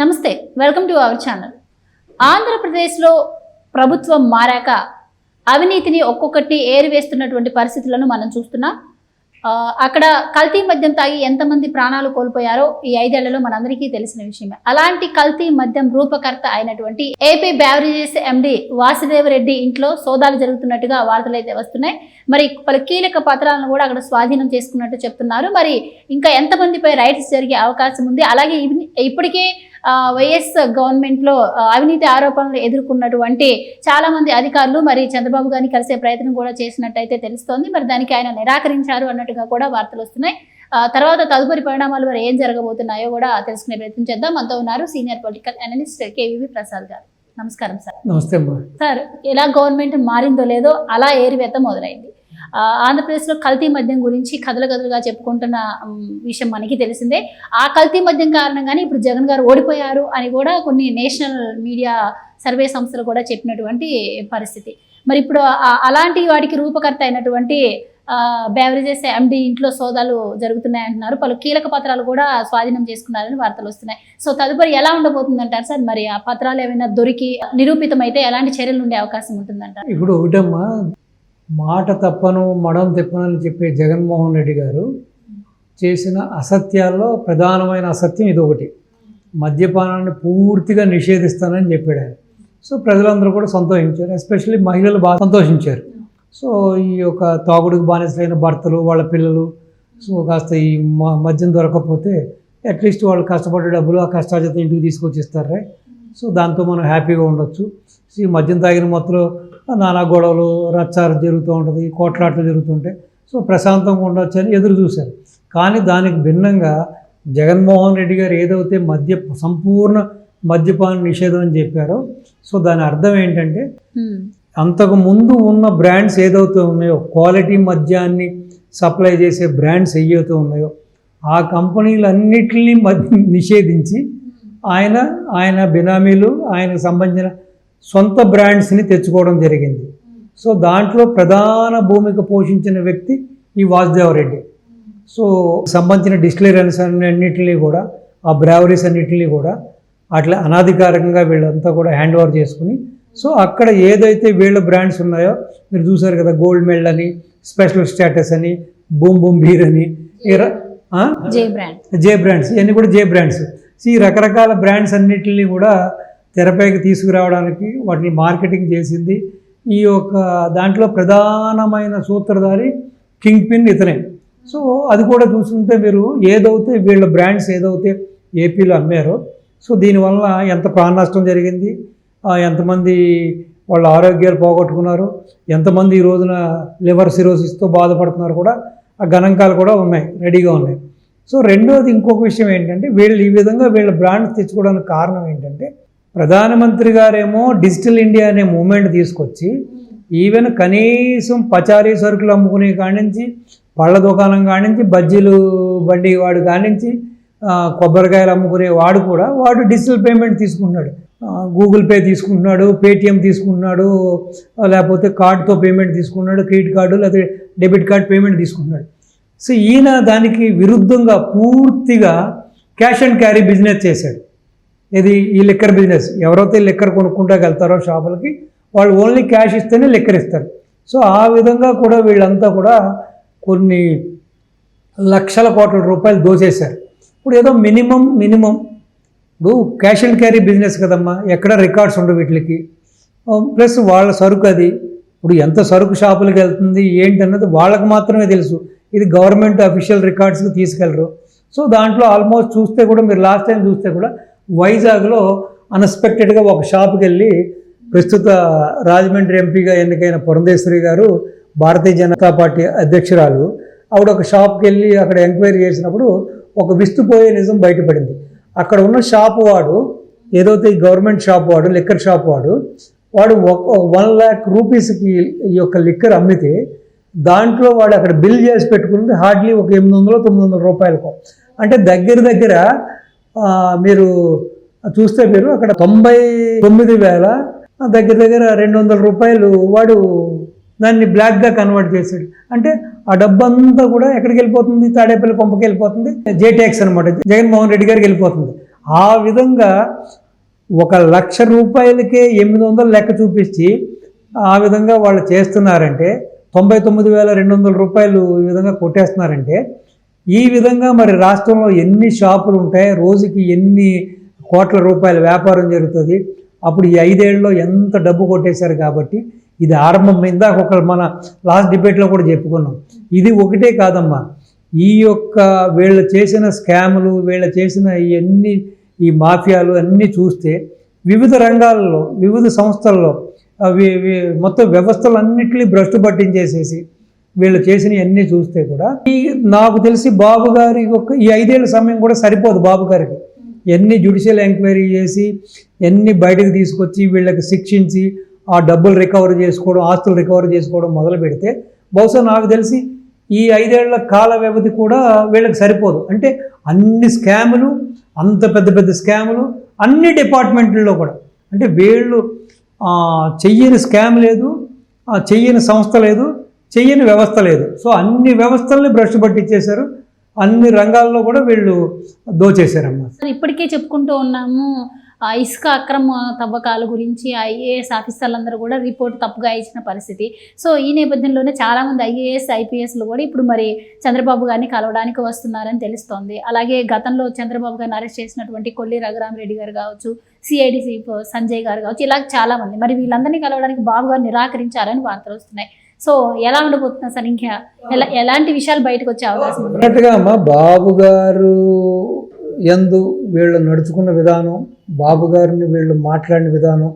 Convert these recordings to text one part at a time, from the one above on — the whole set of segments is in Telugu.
నమస్తే వెల్కమ్ టు అవర్ ఛానల్. ఆంధ్రప్రదేశ్లో ప్రభుత్వం మారాక అవినీతిని ఒక్కొక్కటి ఏరివేస్తున్నటువంటి పరిస్థితులను మనం చూస్తున్నాం. అక్కడ కల్తీ మద్యం తాగి ఎంతమంది ప్రాణాలు కోల్పోయారో ఈ ఐదేళ్ళలో మనందరికీ తెలిసిన విషయమే. అలాంటి కల్తీ మద్యం రూపకర్త అయినటువంటి AP beverages MD Vasudev Reddy ఇంట్లో సోదాలు జరుగుతున్నట్టుగా వార్తలు అయితే వస్తున్నాయి. మరి పలు కీలక పత్రాలను కూడా అక్కడ స్వాధీనం చేసుకున్నట్టు చెప్తున్నారు. మరి ఇంకా ఎంతమందిపై రైట్స్ జరిగే అవకాశం ఉంది? అలాగే ఇప్పటికే వైఎస్ గవర్నమెంట్లో ఆ, అవినీతి ఆరోపణలు ఎదుర్కొన్నటువంటి చాలా మంది అధికారులు మరి చంద్రబాబు గారిని కలిసే ప్రయత్నం కూడా చేసినట్టయితే తెలుస్తోంది. మరి దానికి ఆయన నిరాకరించారు అన్నట్టుగా కూడా వార్తలు వస్తున్నాయి. తర్వాత తదుపరి పరిణామాలు మరి ఏం జరగబోతున్నాయో కూడా తెలుసుకునే ప్రయత్నం చేద్దాం. మనతో ఉన్నారు senior political analyst KVV Prasad garu. నమస్కారం సార్. నమస్తే సార్ ఎలా గవర్నమెంట్ మారిందో లేదో అలా ఏరివేత మొదలైంది. ఆంధ్రప్రదేశ్లో కల్తీ మద్యం గురించి కథలు కథలుగా చెప్పుకుంటున్న విషయం మనకి తెలిసిందే. ఆ కల్తీ మద్యం కారణంగానే ఇప్పుడు జగన్ గారు ఓడిపోయారు అని కూడా కొన్ని నేషనల్ మీడియా సర్వే సంస్థలు కూడా చెప్పినటువంటి పరిస్థితి. మరి ఇప్పుడు అలాంటి వాటికి రూపకర్త అయినటువంటి బేవరేజెస్ ఎండి ఇంట్లో సోదాలు జరుగుతున్నాయి అంటున్నారు. పలు కీలక పత్రాలు కూడా స్వాధీనం చేసుకున్నారని వార్తలు వస్తున్నాయి. సో తదుపరి ఎలా ఉండబోతుంది అంటారు సార్? మరి ఆ పత్రాలు ఏమైనా దొరికి నిరూపితమైతే ఎలాంటి చర్యలు ఉండే అవకాశం ఉంటుందంటారు? ఇప్పుడు ఒకటమ్మా మాట తప్పను మడం తిప్పను అని చెప్పే జగన్మోహన్ రెడ్డి గారు చేసిన అసత్యాల్లో ప్రధానమైన అసత్యం ఇది ఒకటి. మద్యపానాన్ని పూర్తిగా నిషేధిస్తానని చెప్పాడు ఆయన. సో ప్రజలందరూ కూడా సంతోషించారు. ఎస్పెషల్లీ మహిళలు బాగా సంతోషించారు. సో ఈ యొక్క తాగుడుకు బానిసలైన భర్తలు వాళ్ళ పిల్లలు సో కాస్త ఈ మద్యం దొరకకపోతే అట్లీస్ట్ వాళ్ళు కష్టపడే డబ్బులు ఆ కష్టాజత ఇంటికి తీసుకొచ్చిస్తారే? సో దాంతో మనం హ్యాపీగా ఉండొచ్చు. సో ఈ మద్యం తాగిన మొత్తంలో నానా గొడవలు రచ్చారు జరుగుతూ ఉంటుంది కోట్లాట్లు జరుగుతుంటాయి సో ప్రశాంతంగా ఉండొచ్చు అని ఎదురు చూశారు. కానీ దానికి భిన్నంగా జగన్మోహన్ రెడ్డి గారు ఏదైతే మద్య సంపూర్ణ మద్యపాన నిషేధం అని చెప్పారో సో దాని అర్థం ఏంటంటే అంతకు ముందు ఉన్న బ్రాండ్స్ ఏదైతే ఉన్నాయో క్వాలిటీ మద్యాన్ని సప్లై చేసే బ్రాండ్స్ ఏవైతే ఉన్నాయో ఆ కంపెనీలన్నిటిని మద్య నిషేధించి ఆయన ఆయన బినామీలు ఆయనకు సంబంధించిన సొంత బ్రాండ్స్ని తెచ్చుకోవడం జరిగింది. సో దాంట్లో ప్రధాన భూమిక పోషించిన వ్యక్తి ఈ వాసుదేవరెడ్డి సో సంబంధించిన డిస్టిలరీస్ అన్నింటినీ కూడా ఆ బ్రావరీస్ అన్నింటినీ కూడా అట్లా అనాధికారికంగా వీళ్ళంతా కూడా హ్యాండ్ ఓవర్ చేసుకుని సో అక్కడ ఏదైతే వీళ్ళ బ్రాండ్స్ ఉన్నాయో మీరు చూసారు కదా గోల్డ్ మెడల్ అని స్పెషల్ స్టేటస్ అని బూమ్ బూమ్ బీర్ అని? J brand. జే బ్రాండ్స్ ఇవన్నీ కూడా జే బ్రాండ్స్. సో ఈ రకరకాల బ్రాండ్స్ అన్నిటిని కూడా తెరపైకి తీసుకురావడానికి వాటిని మార్కెటింగ్ చేసింది. ఈ యొక్క దాంట్లో ప్రధానమైన సూత్రధారి కింగ్ పిన్ ఇతనే. సో అది కూడా చూసుకుంటే మీరు ఏదైతే వీళ్ళ బ్రాండ్స్ ఏదైతే ఏపీలో అమ్మారో సో దీనివల్ల ఎంత ప్రాణ నష్టం జరిగింది ఎంతమంది వాళ్ళ ఆరోగ్యాలు పోగొట్టుకున్నారు ఎంతమంది ఈ రోజున లివర్ సిరోసిస్తో బాధపడుతున్నారు కూడా ఆ గణాంకాలు కూడా ఉన్నాయి రెడీగా ఉన్నాయి. సో రెండోది ఇంకొక విషయం ఏంటంటే వీళ్ళు ఈ విధంగా వీళ్ళ బ్రాండ్స్ తెచ్చుకోవడానికి కారణం ఏంటంటే ప్రధానమంత్రి గారేమో డిజిటల్ ఇండియా అనే మూమెంట్ తీసుకొచ్చి ఈవెన్ కనీసం పచారీ సరుకులు అమ్ముకునే కాడి నుంచి పళ్ళ దుకాణం కానించి నుంచి బజ్జీలు బండి వాడు కానించి కొబ్బరికాయలు అమ్ముకునే వాడు కూడా వాడు డిజిటల్ పేమెంట్ తీసుకుంటున్నాడు. గూగుల్ పే తీసుకుంటున్నాడు పేటిఎం తీసుకుంటున్నాడు లేకపోతే కార్డుతో పేమెంట్ తీసుకుంటున్నాడు క్రెడిట్ కార్డు లేకపోతే డెబిట్ కార్డు పేమెంట్ తీసుకుంటున్నాడు. సో ఈయన దానికి విరుద్ధంగా పూర్తిగా క్యాష్ అండ్ క్యారీ బిజినెస్ చేశాడు. ఇది ఈ లిక్కర్ బిజినెస్ ఎవరైతే లిక్కర్ కొనుక్కుంటా వెళ్తారో షాపులకి వాళ్ళు ఓన్లీ క్యాష్ ఇస్తేనే లిక్కర్ ఇస్తారు. సో ఆ విధంగా కూడా వీళ్ళంతా కూడా కొన్ని లక్షల కోట్ల రూపాయలు దోచేశారు ఇప్పుడు ఏదో మినిమం మినిమం. ఇప్పుడు క్యాష్ అండ్ క్యారీ బిజినెస్ కదమ్మా ఎక్కడ రికార్డ్స్ ఉండవు వీటికి. ప్లస్ వాళ్ళ సరుకు అది. ఇప్పుడు ఎంత సరుకు షాపులకు వెళ్తుంది ఏంటి అన్నది వాళ్ళకి మాత్రమే తెలుసు. ఇది గవర్నమెంట్ అఫీషియల్ రికార్డ్స్కి తీసుకెళ్ళరు. సో దాంట్లో ఆల్మోస్ట్ చూస్తే కూడా మీరు లాస్ట్ టైం చూస్తే కూడా వైజాగ్లో అన్ఎక్స్పెక్టెడ్గా ఒక షాప్కి వెళ్ళి ప్రస్తుత రాజమండ్రి ఎంపీగా ఎన్నికైన పురంధేశ్వరి గారు భారతీయ జనతా పార్టీ అధ్యక్షురాలు. ఆవిడ ఒక షాప్కి వెళ్ళి అక్కడ ఎంక్వైరీ చేసినప్పుడు ఒక విస్తుపోయే నిజం బయటపడింది. అక్కడ ఉన్న షాప్ వాడు ఏదైతే ఈ గవర్నమెంట్ షాప్ వాడు లిక్కర్ షాప్ వాడు వాడు ఒక వన్ ల్యాక్ రూపీస్కి ఈ యొక్క లిక్కర్ అమ్మితే దాంట్లో వాడు అక్కడ బిల్ చేసి పెట్టుకున్నది హార్డ్లీ ఒక ఎనిమిది వందలు తొమ్మిది వందల రూపాయలకు. అంటే దగ్గర దగ్గర మీరు చూస్తే మీరు అక్కడ తొంభై తొమ్మిది వేల దగ్గర దగ్గర రెండు వందల రూపాయలు వాడు దాన్ని బ్లాక్గా కన్వర్ట్ చేశాడు. అంటే ఆ డబ్బంతా కూడా ఎక్కడికి వెళ్ళిపోతుంది? తాడేపల్లి కొంపకి వెళ్ళిపోతుంది. జే అనమాట జగన్మోహన్ రెడ్డి గారికి వెళ్ళిపోతుంది. ఆ విధంగా ఒక లక్ష రూపాయలకే ఎనిమిది వందలు లెక్క చూపించి ఆ విధంగా వాళ్ళు చేస్తున్నారంటే తొంభై తొమ్మిది వేల రెండు వందల రూపాయలు ఈ విధంగా కొట్టేస్తున్నారంటే ఈ విధంగా మరి రాష్ట్రంలో ఎన్ని షాపులు ఉంటాయి రోజుకి ఎన్ని కోట్ల రూపాయల వ్యాపారం జరుగుతుంది అప్పుడు ఈ ఐదేళ్ళలో ఎంత డబ్బు కొట్టేశారు కాబట్టి ఇది ఆరంభం. ఇందాక ఒక మన లాస్ట్ డిబేట్లో కూడా చెప్పుకున్నాం. ఇది ఒకటే కాదమ్మా. ఈ యొక్క వీళ్ళు చేసిన స్కాములు వీళ్ళు చేసిన ఇవన్నీ ఈ మాఫియాలు అన్నీ చూస్తే వివిధ రంగాల్లో వివిధ సంస్థల్లో అవి ఇవి మొత్తం వ్యవస్థలన్నింటినీ భ్రష్టు పట్టించేసేసి వీళ్ళు చేసినవన్నీ చూస్తే కూడా ఈ నాకు తెలిసి బాబు గారి యొక్క ఈ ఐదేళ్ళ సమయం కూడా సరిపోదు బాబు గారికి. ఎన్ని జ్యుడిషియల్ ఎంక్వైరీ చేసి ఎన్ని బయటకు తీసుకొచ్చి వీళ్ళకి శిక్షించి ఆ డబ్బులు రికవర్ చేసుకోవడం ఆస్తులు రికవర్ చేసుకోవడం మొదలు పెడితే బహుశా నాకు తెలిసి ఈ ఐదేళ్ళ కాల వ్యవధి కూడా వీళ్ళకి సరిపోదు. అంటే అన్ని స్కాములు అంత పెద్ద పెద్ద స్కాములు అన్ని డిపార్ట్మెంట్లలో కూడా. అంటే వీళ్ళు చెయ్యని స్కామ్ లేదు చెయ్యని సంస్థ లేదు చెయ్యని వ్యవస్థ లేదు. సో అన్ని వ్యవస్థల్ని బ్రష్ పట్టించేశారు అన్ని రంగాల్లో కూడా వీళ్ళు దోచేశారమ్మా ఇప్పటికే చెప్పుకుంటూ ఉన్నాము ఆ ఇసుక అక్రమ తవ్వకాల గురించి ఐఏఎస్ ఆఫీసర్లందరూ కూడా రిపోర్ట్ తప్పుగా ఇచ్చిన పరిస్థితి. సో ఈ నేపథ్యంలోనే చాలామంది ఐఏఎస్ ఐపీఎస్లు కూడా ఇప్పుడు మరి చంద్రబాబు గారిని కలవడానికి వస్తున్నారని తెలుస్తోంది. అలాగే గతంలో చంద్రబాబు గారిని అరెస్ట్ చేసినటువంటి కొల్లి రఘురామరెడ్డి గారు కావచ్చు సిఐడి సంజయ్ గారు కావచ్చు ఇలా చాలా మంది మరి వీళ్ళందరినీ కలవడానికి బాబు గారు నిరాకరించారని వార్తలు వస్తున్నాయి. సో ఎలా ఉండబోతున్నా సార్ ఇంకా ఎలా ఎలాంటి విషయాలు బయటకు వచ్చే అవకాశం అమ్మ బాబు గారు ఎందు వీళ్ళు నడుచుకున్న విధానం బాబు గారిని వీళ్ళు మాట్లాడిన విధానం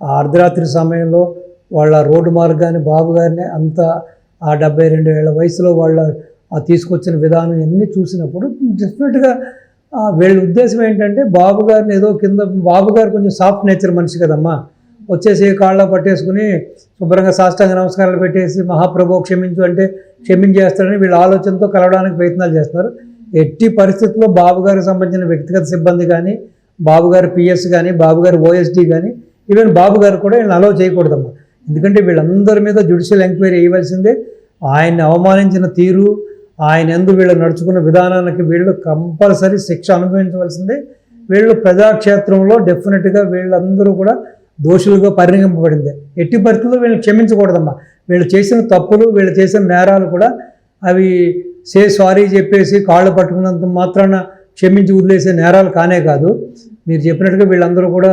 ఆ అర్ధరాత్రి సమయంలో వాళ్ళ రోడ్డు మార్గాన్ని బాబు గారిని అంత ఆ డెబ్బై రెండు ఏళ్ళ వయసులో వాళ్ళ తీసుకొచ్చిన విధానం ఇవన్నీ చూసినప్పుడు డెఫినెట్గా వీళ్ళ ఉద్దేశం ఏంటంటే బాబు గారిని ఏదో కింద బాబు గారు కొంచెం సాఫ్ట్ నేచర్ మనిషి కదమ్మా. వచ్చేసి కాళ్ళ పట్టేసుకుని శుభ్రంగా సాష్టాంగ నమస్కారాలు పెట్టేసి మహాప్రభు క్షమించు అంటే క్షమించేస్తారని వీళ్ళ ఆలోచనతో కలవడానికి ప్రయత్నాలు చేస్తున్నారు. ఎట్టి పరిస్థితుల్లో బాబు గారికి సంబంధించిన వ్యక్తిగత సిబ్బంది కానీ బాబు గారి పిఎస్ కానీ బాబు గారి ఓఎస్డి కానీ ఈవెన్ బాబు గారు కూడా వీళ్ళని అలౌ చేయకూడదమ్మా. ఎందుకంటే వీళ్ళందరి మీద జ్యుడిషియల్ ఎంక్వైరీ వేయవలసిందే. ఆయన్ని అవమానించిన తీరు ఆయన ఎందు వీళ్ళు నడుచుకున్న విధానానికి వీళ్ళు కంపల్సరీ శిక్ష అనుభవించవలసిందే. వీళ్ళు ప్రజాక్షేత్రంలో డెఫినెట్గా వీళ్ళందరూ కూడా దోషులుగా పరిగణింపబడింది ఎట్టి పరిస్థితుల్లో వీళ్ళు క్షమించకూడదమ్మా. వీళ్ళు చేసిన తప్పులు వీళ్ళు చేసిన నేరాలు కూడా అవి సే సారీ చెప్పేసి కాళ్ళు పట్టుకున్నంత మాత్రాన క్షమించి వదిలేసే నేరాలు కానే కాదు. మీరు చెప్పినట్టుగా వీళ్ళందరూ కూడా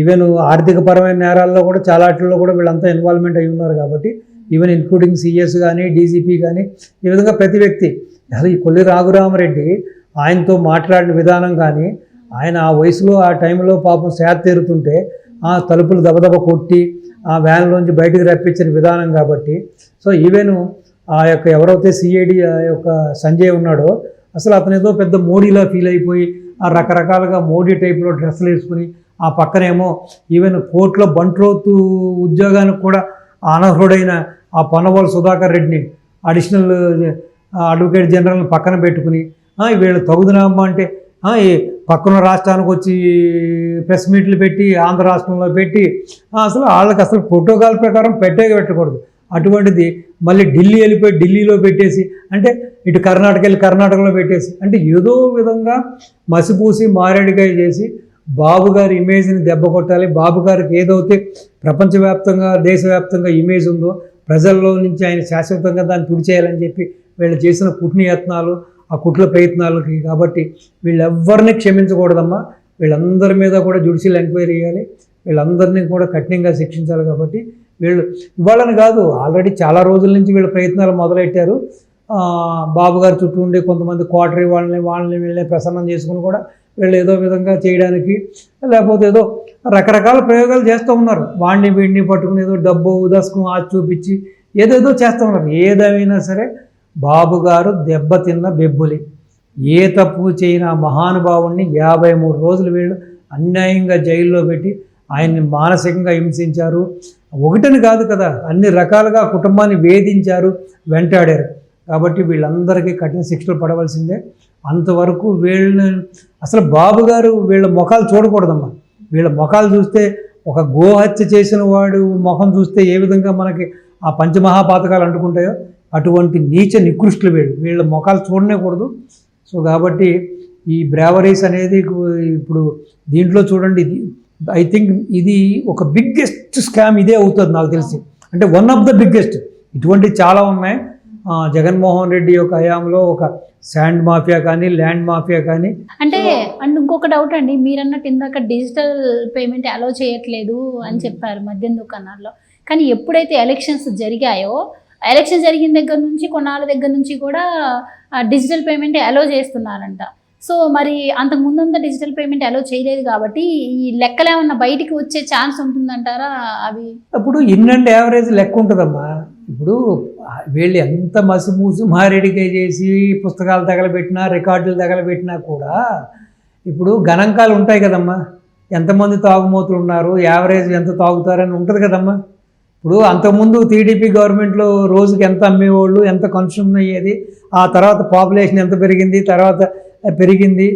ఈవెన్ ఆర్థికపరమైన నేరాల్లో కూడా చాలా వాటిల్లో కూడా వీళ్ళంతా ఇన్వాల్వ్మెంట్ అయి ఉన్నారు కాబట్టి ఈవెన్ ఇన్క్లూడింగ్ సిఎస్ కానీ డీజీపీ కానీ ఈ విధంగా ప్రతి వ్యక్తి. అసలు ఈ కొల్లి రాఘురామరెడ్డి ఆయనతో మాట్లాడిన విధానం కానీ ఆయన ఆ వయసులో ఆ టైంలో పాపం సేద తీరుతుంటే ఆ తలుపులు దబదబ కొట్టి ఆ వ్యాన్లోంచి బయటకు రప్పించిన విధానం కాబట్టి. సో ఈవెన్ ఆ యొక్క ఎవరైతే సిఐడి ఆ యొక్క సంజయ్ ఉన్నాడో అసలు అతను ఏదో పెద్ద మోడీలా ఫీల్ అయిపోయి ఆ రకరకాలుగా మోడీ టైప్లో డ్రెస్సులు వేసుకుని ఆ పక్కనేమో ఈవెన్ కోర్టులో బంట్రోతు ఉద్యోగానికి కూడా అనర్హుడైన ఆ పొన్నవాళ్ళ సుధాకర్ రెడ్డిని అడిషనల్ అడ్వకేట్ జనరల్ని పక్కన పెట్టుకుని వీళ్ళు తగుదునామా అంటే పక్కన రాష్ట్రానికి వచ్చి ప్రెస్ మీట్లు పెట్టి ఆంధ్ర రాష్ట్రంలో పెట్టి అసలు వాళ్ళకి అసలు ప్రోటోకాల్ ప్రకారం పెట్టే పెట్టకూడదు. అటువంటిది మళ్ళీ ఢిల్లీ వెళ్ళిపోయి ఢిల్లీలో పెట్టేసి అంటే ఇటు కర్ణాటక వెళ్ళి కర్ణాటకలో పెట్టేసి అంటే ఏదో విధంగా మసిపూసి మారేడుకాయ చేసి బాబు గారి ఇమేజ్ని దెబ్బ కొట్టాలి. బాబు గారికి ఏదైతే ప్రపంచవ్యాప్తంగా దేశవ్యాప్తంగా ఇమేజ్ ఉందో ప్రజల్లో నుంచి ఆయన శాశ్వతంగా దాన్ని తుడిచేయాలని చెప్పి వీళ్ళు చేసిన కుట్నియత్నాలు ఆ కుట్ల ప్రయత్నాలకి. కాబట్టి వీళ్ళెవ్వరిని క్షమించకూడదమ్మా. వీళ్ళందరి మీద కూడా జ్యుడిషియల్ ఎంక్వైరీ చేయాలి. వీళ్ళందరినీ కూడా కఠినంగా శిక్షించాలి కాబట్టి వీళ్ళు ఇవాళని కాదు. ఆల్రెడీ చాలా రోజుల నుంచి వీళ్ళ ప్రయత్నాలు మొదలెట్టారు. బాబుగారు బాబు గారి చుట్టూ ఉండే కొంతమంది క్వార్టరీ వాళ్ళని వాళ్ళని వీళ్ళని ప్రసన్నం చేసుకుని కూడా వీళ్ళు ఏదో విధంగా చేయడానికి లేకపోతే ఏదో రకరకాల ప్రయోగాలు చేస్తూ ఉన్నారు. వాడిని వీడిని పట్టుకుని ఏదో డబ్బు ఉదాసుకుని ఆచి చూపించి ఏదేదో చేస్తూ ఉన్నారు. ఏదేమైనా సరే బాబుగారు దెబ్బతిన్న బెబ్బులి. ఏ తప్పు చేయన మహానుభావుణ్ణి యాభై మూడు రోజులు వీళ్ళు అన్యాయంగా జైల్లో పెట్టి ఆయన్ని మానసికంగా హింసించారు. ఒకటని కాదు కదా అన్ని రకాలుగా కుటుంబాన్ని వేధించారు వెంటాడారు. కాబట్టి వీళ్ళందరికీ కఠిన శిక్షలు పడవలసిందే. అంతవరకు వీళ్ళని అసలు బాబు గారు వీళ్ళ ముఖాలు చూడకూడదమ్మా. వీళ్ళ ముఖాలు చూస్తే ఒక గోహత్య చేసిన వాడు ముఖం చూస్తే ఏ విధంగా మనకి ఆ పంచమహాపాతకాలు అంటుకుంటాయో అటువంటి నీచ నికృష్టులు వీళ్ళు. వీళ్ళ ముఖాలు చూడనేకూడదు. సో కాబట్టి ఈ బ్రావరీస్ అనేది ఇప్పుడు దీంట్లో చూడండి ఇది ఐ థింక్ ఇది ఒక బిగ్గెస్ట్ స్కామ్ ఇదే అవుతుంది నాకు తెలిసి. అంటే వన్ ఆఫ్ ద బిగ్గెస్ట్. ఇటువంటి చాలా ఉన్నాయి. జగన్మోహన్ రెడ్డి యొక్క హయాంలో ఒక శాండ్ మాఫియా కానీ ల్యాండ్ మాఫియా కానీ. అంటే అండ్ ఇంకొక డౌట్ అండి మీరు అన్నట్టు ఇందాక డిజిటల్ పేమెంట్ అలో చేయట్లేదు అని చెప్పారు మద్యం దుకాణాల్లో కానీ ఎప్పుడైతే ఎలక్షన్స్ జరిగాయో ఎలక్షన్ జరిగిన దగ్గర నుంచి కొన్నాళ్ళ దగ్గర నుంచి కూడా డిజిటల్ పేమెంట్ అలో చేస్తున్నారంట. సో మరి అంతకు ముందంతా డిజిటల్ పేమెంట్ అలో చేయలేదు కాబట్టి ఈ లెక్కలు ఏమన్నా బయటికి వచ్చే ఛాన్స్ ఉంటుందంటారా అవి? అప్పుడు ఇన్ యావరేజ్ లెక్క ఉంటుందమ్మా. ఇప్పుడు వీళ్ళు ఎంత మసిమూసి మారేడికే చేసి పుస్తకాలు తగలబెట్టినా రికార్డులు తగలబెట్టినా కూడా ఇప్పుడు గణాంకాలు ఉంటాయి కదమ్మా. ఎంతమంది తాగుమోతులు ఉన్నారు యావరేజ్ ఎంత తాగుతారని ఉంటుంది కదమ్మా. ఇప్పుడు అంతకుముందు టీడీపీ గవర్నమెంట్లో రోజుకి ఎంత అమ్మేవాళ్ళు ఎంత కన్స్యూమ్ అయ్యేది ఆ తర్వాత పాపులేషన్ ఎంత పెరిగింది తర్వాత పెరిగింది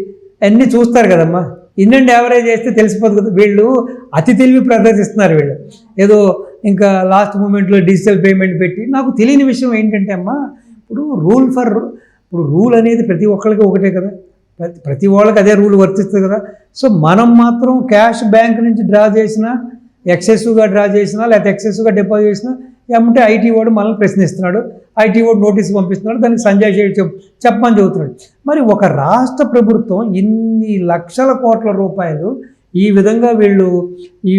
అన్నీ చూస్తారు కదమ్మా. ఇన్నండి యావరేజ్ చేస్తే తెలిసిపోతుంది కదా. వీళ్ళు అతి తెలివి ప్రదర్శిస్తున్నారు వీళ్ళు. ఏదో ఇంకా లాస్ట్ మూమెంట్లో డిజిటల్ పేమెంట్ పెట్టి నాకు తెలియని విషయం ఏంటంటే అమ్మా ఇప్పుడు రూల్ ఫర్ ఇప్పుడు రూల్ అనేది ప్రతి ఒక్కరికి ఒకటే కదా. ప్రతి ప్రతి వాళ్ళకి అదే రూల్ వర్తిస్తుంది కదా. సో మనం మాత్రం క్యాష్ బ్యాంక్ నుంచి డ్రా చేసినా ఎక్సెసివ్గా డ్రా చేసినా లేకపోతే ఎక్సెసివ్గా డిపాజిట్ చేసినా ఏమంటే ఐటీ వాడు మనల్ని ప్రశ్నిస్తున్నాడు. ఐటీ వాడు నోటీస్ పంపిస్తున్నాడు. దానికి సంజయ్ షేడ్ చెప్ చెప్పమని చెబుతున్నాడు. మరి ఒక రాష్ట్ర ప్రభుత్వం ఇన్ని లక్షల కోట్ల రూపాయలు ఈ విధంగా వీళ్ళు ఈ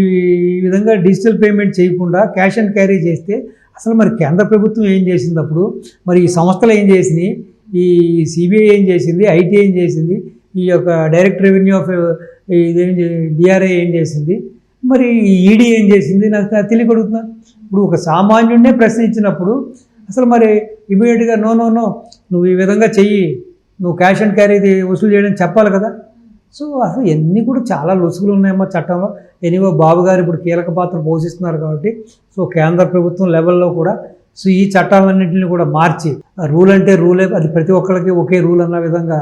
ఈ విధంగా డిజిటల్ పేమెంట్ చేయకుండా క్యాష్ అండ్ క్యారీ చేస్తే అసలు మరి కేంద్ర ప్రభుత్వం ఏం చేసింది అప్పుడు? మరి ఈ సంస్థలు ఏం చేసినాయి? ఈ సిబిఐ ఏం చేసింది? ఐటీ ఏం చేసింది? ఈ యొక్క డైరెక్ట్ రెవెన్యూ ఆఫ్ ఇదేం డిఆర్ఐ ఏం చేసింది? మరి ఈడీ ఏం చేసింది? నాకు తెలియగలుగుతున్నా ఇప్పుడు ఒక సామాన్యుడినే ప్రశ్నించినప్పుడు అసలు మరి ఇమీడియట్గా నో నో నో నువ్వు ఈ విధంగా చెయ్యి. నువ్వు క్యాష్ అండ్ క్యారీ వసూలు చేయడం చెప్పాలి కదా. సో అసలు ఎన్ని కూడా చాలా లొసుగులు ఉన్నాయమ్మా చట్టంలో. ఎనివో బాబు గారు ఇప్పుడు కీలక పాత్ర పోషిస్తున్నారు కాబట్టి సో కేంద్ర ప్రభుత్వం లెవెల్లో కూడా సో ఈ చట్టాలన్నింటినీ కూడా మార్చి రూల్ అంటే రూలే అది ప్రతి ఒక్కరికి ఒకే రూల్ అన్న విధంగా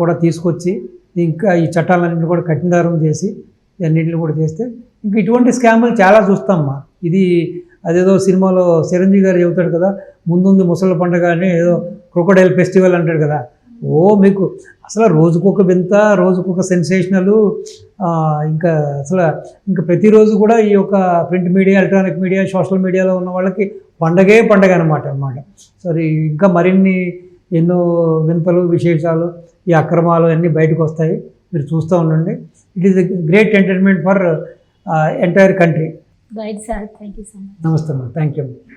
కూడా తీసుకొచ్చి ఇంకా ఈ చట్టాలన్నింటినీ కూడా కఠినతరం చేసి ఇవన్నింటిని కూడా చేస్తే. ఇంకా ఇటువంటి స్కాములు చాలా చూస్తామ్మా ఇది అదేదో సినిమాలో చిరంజీవి గారు చెబుతాడు కదా ముందుంది ముసలి పండుగ అని ఏదో క్రొకడైల్ ఫెస్టివల్ అంటాడు కదా. ఓ మీకు అసలు రోజుకొక వింత రోజుకొక సెన్సేషనల్ ఇంకా అసలు ఇంకా ప్రతిరోజు కూడా ఈ యొక్క print media electronic media social మీడియాలో ఉన్న వాళ్ళకి పండగే పండగ అనమాట అనమాట సరే ఇంకా మరిన్ని ఎన్నో వింతలు విశేషాలు ఈ అక్రమాలు అన్నీ బయటకు వస్తాయి. మీరు చూస్తూ ఉండండి. It is great entertainment for entire country right sir thank you so much నమస్తే థ్యాంక్ యూ